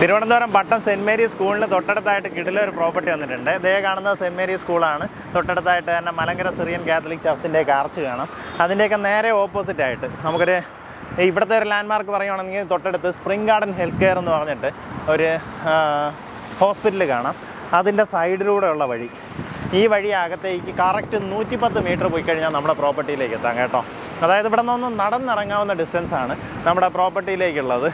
തിരുവനന്തപുരം പട്ടം saint Mary's സ്കൂളിന് തൊട്ടടുത്തായിട്ട് കിടിലൊരു property വന്നിട്ടുണ്ട്. ഇതേ കാണുന്നത് സെന്റ് മേരീസ് സ്കൂളാണ്. തൊട്ടടുത്തായിട്ട് തന്നെ മലങ്കര സിറിയൻ കാത്തലിക് ചർച്ചിന്റെയൊക്കെ ആർച്ച് കാണാം. അതിന്റെയൊക്കെ നേരെ ഓപ്പോസിറ്റ് ആയിട്ട് നമുക്കൊരു ഇവിടുത്തെ ഒരു ലാൻഡ്മാർക്ക് പറയുകയാണെങ്കിൽ തൊട്ടടുത്ത് സ്പ്രിംഗ് ഗാർഡൻ ഹെൽത്ത് കെയർ എന്ന് പറഞ്ഞിട്ട് ഒരു ഹോസ്പിറ്റൽ കാണാം. അതിന്റെ സൈഡിലൂടെയുള്ള വഴി. ഈ വഴി അകത്തേക്ക് കറക്റ്റ് നൂറ്റിപ്പത്ത് മീറ്റർ പോയി കഴിഞ്ഞാൽ നമ്മുടെ പ്രോപ്പർട്ടിയിലേക്ക് എത്താം കേട്ടോ. അതായത് ഇവിടെ നിന്നൊന്നും നടന്നിറങ്ങാവുന്ന ഡിസ്റ്റൻസാണ് നമ്മുടെ പ്രോപ്പർട്ടിയിലേക്കുള്ളത്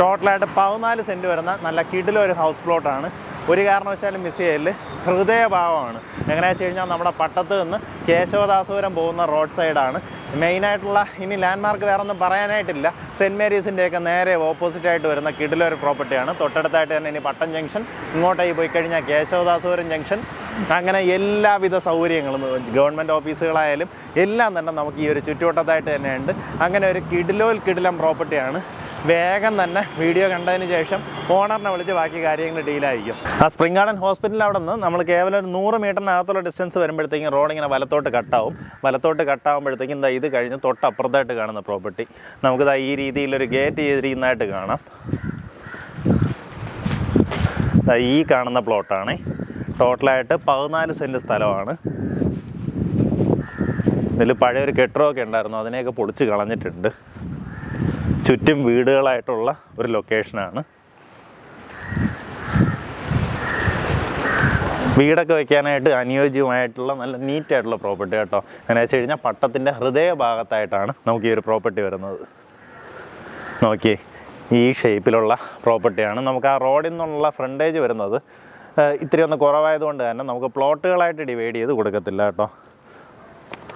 ടോട്ടലായിട്ട് പതിനാല് സെന്റ് വരുന്ന നല്ല കിടിലൊരു ഹൗസ് പ്ലോട്ടാണ്. ഒരു കാരണവശാലും മിസ് ചെയ്യൽ ഹൃദയഭാവമാണ്. എങ്ങനെയാണെന്ന് വെച്ച് കഴിഞ്ഞാൽ നമ്മുടെ പട്ടത്ത് നിന്ന് കേശവദാസപുരം പോകുന്ന റോഡ് സൈഡാണ് മെയിനായിട്ടുള്ള ഇനി ലാൻഡ്മാർക്ക് വേറെ ഒന്നും പറയാനായിട്ടില്ല സെന്റ് മേരീസിന്റെയൊക്കെ നേരെ ഓപ്പോസിറ്റായിട്ട് വരുന്ന കിടിലൊരു പ്രോപ്പർട്ടിയാണ് തൊട്ടടുത്തായിട്ട് തന്നെ ഇനി പട്ടം ജംഗ്ഷൻ ഇങ്ങോട്ടേക്ക് പോയി കഴിഞ്ഞാൽ കേശവദാസപുരം ജംഗ്ഷൻ അങ്ങനെ എല്ലാവിധ സൗകര്യങ്ങളും ഗവൺമെന്റ് ഓഫീസുകളായാലും എല്ലാം തന്നെ നമുക്ക് ഈ ഒരു ചുറ്റുവട്ടത്തായിട്ട് തന്നെയുണ്ട്. അങ്ങനെ ഒരു കിടിലോൽ കിടിലം പ്രോപ്പർട്ടിയാണ് വേഗം തന്നെ വീഡിയോ കണ്ടതിന് ശേഷം ഓണറിനെ വിളിച്ച് ബാക്കി കാര്യങ്ങൾ ഡീലായിരിക്കും. ആ സ്പ്രിംഗ് ഗാർഡൻ ഹോസ്പിറ്റലിൽ അവിടെ നിന്ന് നമ്മൾ കേവലം ഒരു നൂറ് മീറ്ററിനകത്തുള്ള ഡിസ്റ്റൻസ് വരുമ്പോഴത്തേക്കും റോഡ് ഇങ്ങനെ വലത്തോട്ട് കട്ടാവും. വലത്തോട്ട് കട്ടാവുമ്പോഴത്തേക്കും ഇതാ ഇത് കഴിഞ്ഞ് തൊട്ടപ്പുറത്തായിട്ട് കാണുന്ന പ്രോപ്പർട്ടി നമുക്കിതാ ഈ രീതിയിലൊരു ഗേറ്റ് ചെയ്തിരിക്കുന്നതായിട്ട് കാണാം. ഈ കാണുന്ന പ്ലോട്ടാണ് ടോട്ടലായിട്ട് പതിനാല് സെന്റ് സ്ഥലമാണ്. ഇതിൽ പഴയൊരു കെട്ടിടമൊക്കെ ഉണ്ടായിരുന്നു. അതിനെയൊക്കെ പൊളിച്ച് കളഞ്ഞിട്ടുണ്ട്. ചുറ്റും വീടുകളായിട്ടുള്ള ഒരു ലൊക്കേഷനാണ്. വീടൊക്കെ വെക്കാനായിട്ട് അനുയോജ്യമായിട്ടുള്ള നല്ല നീറ്റായിട്ടുള്ള പ്രോപ്പർട്ടി കേട്ടോ. എന്നു വെച്ച് കഴിഞ്ഞാൽ പട്ടത്തിന്റെ ഹൃദയഭാഗത്തായിട്ടാണ് നമുക്ക് ഈ ഒരു പ്രോപ്പർട്ടി വരുന്നത്. നോക്കിയേ ഈ ഷേപ്പിലുള്ള പ്രോപ്പർട്ടിയാണ്. നമുക്ക് ആ റോഡിൽ നിന്നുള്ള ഫ്രണ്ടേജ് വരുന്നത് ഇത്തിരി ഒന്ന് കുറവായതുകൊണ്ട് തന്നെ നമുക്ക് പ്ലോട്ടുകളായിട്ട് ഡിവൈഡ് ചെയ്ത് കൊടുക്കത്തില്ല കേട്ടോ.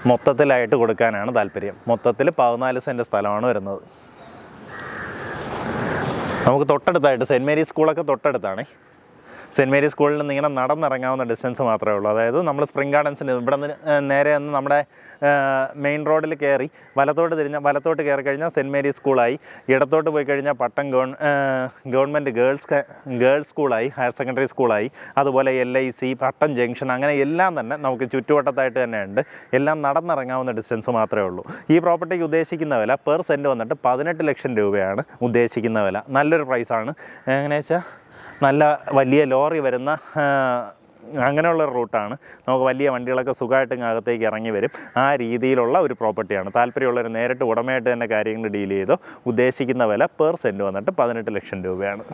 മൊത്തത്തിലായിട്ട് കൊടുക്കാനാണ് താല്പര്യം. മൊത്തത്തിൽ പതിനാല് സെന്റ് സ്ഥലമാണ് വരുന്നത്. നമുക്ക് തൊട്ടടുത്തായിട്ട് സെന്റ് മേരീസ് സ്കൂളൊക്കെ തൊട്ടടുത്താണ്. സെന്റ് മേരി സ്കൂളിൽ നിന്ന് ഇങ്ങനെ നടന്നിറങ്ങാവുന്ന ഡിസ്റ്റൻസ് മാത്രമേ ഉള്ളൂ. അതായത് നമ്മൾ സ്പ്രിംഗ് ഗാർഡൻസിന് ഇവിടെ നിന്ന് നേരെ ഒന്ന് നമ്മുടെ മെയിൻ റോഡിൽ കയറി വലത്തോട്ട് തിരിഞ്ഞ വലത്തോട്ട് കയറി കഴിഞ്ഞാൽ സെന്റ് മേരീസ് സ്കൂളായി. ഇടത്തോട്ട് പോയി കഴിഞ്ഞാൽ Pattom govern government girls girls സ്കൂളായി higher secondary സ്കൂളായി. അതുപോലെ L I C Pattom junction അങ്ങനെ എല്ലാം തന്നെ നമുക്ക് ചുറ്റുവട്ടത്തായിട്ട് തന്നെ ഉണ്ട്. എല്ലാം നടന്നിറങ്ങാവുന്ന ഡിസ്റ്റൻസ് മാത്രമേ ഉള്ളൂ. ഈ പ്രോപ്പർട്ടിക്ക് ഉദ്ദേശിക്കുന്ന വില പെർ സെന്റ് വന്നിട്ട് പതിനെട്ട് ലക്ഷം രൂപയാണ് ഉദ്ദേശിക്കുന്ന വില. നല്ലൊരു പ്രൈസാണ് എങ്ങനെയാ വെച്ചാൽ നല്ല വലിയ ലോറി വരുന്ന അങ്ങനെയുള്ള റൂട്ടാണ്. നമുക്ക് വലിയ വണ്ടികളൊക്കെ സുഖമായിട്ട് അകത്തേക്ക് ഇറങ്ങി വരും. ആ രീതിയിലുള്ള ഒരു പ്രോപ്പർട്ടിയാണ്. താല്പര്യമുള്ളവർ നേരിട്ട് ഉടമയായിട്ട് തന്നെ കാര്യങ്ങൾ ഡീൽ ചെയ്തോ ഉദ്ദേശിക്കുന്ന വില പെർ സെന്റ് വന്നിട്ട് പതിനെട്ട് ലക്ഷം രൂപയാണ്.